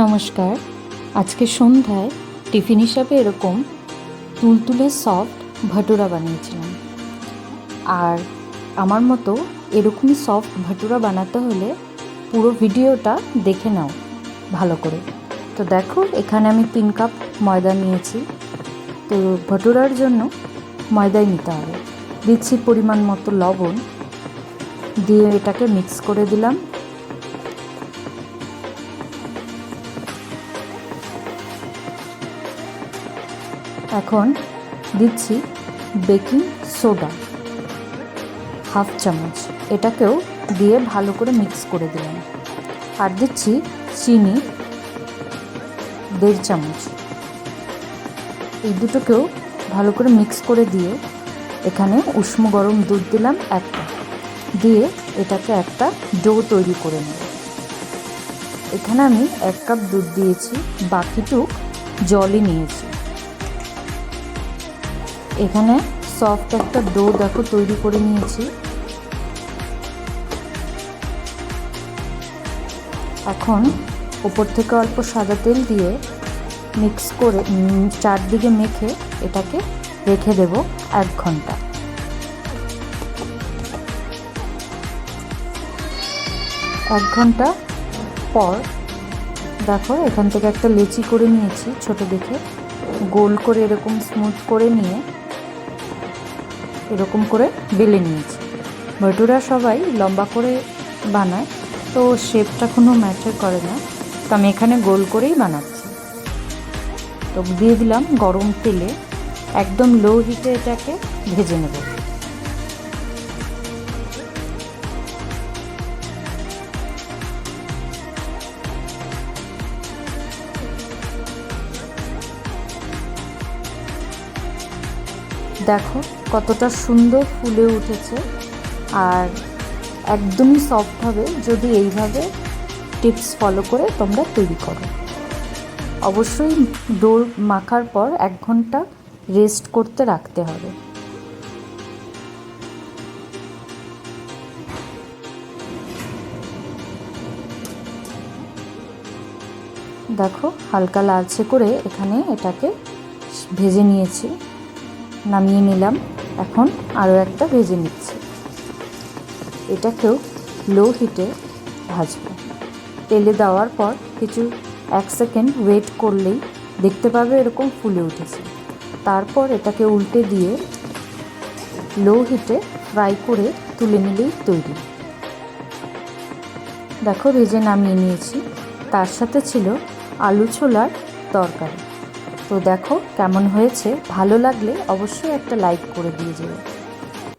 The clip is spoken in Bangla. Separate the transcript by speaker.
Speaker 1: নমস্কার। আজকে সন্ধ্যায় টিফিন হিসাবে এরকম তুলতুলে সফট ভাটুরা বানিয়েছিলাম। আর আমার মতো এরকমই সফট ভাটুরা বানাতে হলে পুরো ভিডিওটা দেখে নাও ভালো করে। তো দেখো, এখানে আমি তিন কাপ ময়দা নিয়েছি। তো ভাটুরার জন্য ময়দাই নিতে হবে। দিচ্ছি পরিমাণ মতো লবণ। দিয়ে এটাকে মিক্স করে দিলাম। এখন দিচ্ছি বেকিং সোডা। হাফ চামচ। এটাকেও দিয়ে ভালো করে মিক্স করে দিলাম। আর দিচ্ছি চিনি, দেড় চামচ। এই দুটোকেও ভালো করে মিক্স করে দিয়ে এখানে উষ্ণ গরম দুধ দিলাম একটা। দিয়ে এটাকে একটা ডো তৈরি করে নেব। এখানে আমি এক কাপ দুধ দিয়েছি, বাকিটুক জলই নিয়েছি। এখানে সফট একটা ডো দেখো তৈরি করে নিয়েছি। এখন ওপর থেকে অল্প সাদা তেল দিয়ে মিক্স করে চারদিকে মেখে এটাকে রেখে দেব এক ঘণ্টা। এক ঘণ্টা পর দেখো এখান থেকে একটা লেচি করে নিয়েছি ছোট দেখে। গোল করে এরকম স্মুথ করে নিয়ে এরকম করে বেলে নিয়েছি। ভটুরা সবাই লম্বা করে বানায়, তো শেপটা কোনো ম্যাটার করে না। তো আমি এখানে গোল করেই বানাচ্ছি। তো দিয়ে দিলাম গরম তেলে, একদম লো হিটে এটাকে ভেজে নেব। দেখো, কতটা সুন্দর ফুলে উঠেছে। আর একদমই সফট হবে যদি এইভাবে টিপস ফলো করে তোমরা তৈরি করো। অবশ্যই ডোর মাখার পর এক ঘণ্টা রেস্ট করতে রাখতে হবে। দেখো, হালকা লালচে করে এখানে এটাকে ভেজে নিয়েছি। নামিয়ে নিলাম। এখন আরও একটা ভেজে নিচ্ছি। এটাকেও লো হিটে ভাজবো। তেলে দেওয়ার পর কিছু এক সেকেন্ড ওয়েট করলেই দেখতে পাবে এরকম ফুলে উঠেছে। তারপর এটাকে উল্টে দিয়ে লো হিটে ফ্রাই করে তুলে নিলেই তৈরি। দেখো ভেজে নামিয়ে নিয়েছি। তার সাথে ছিল আলু ছোলার তরকারি। তো দেখো কেমন হয়েছে। ভালো লাগলে অবশ্যই একটা লাইক করে দিয়ে যেও।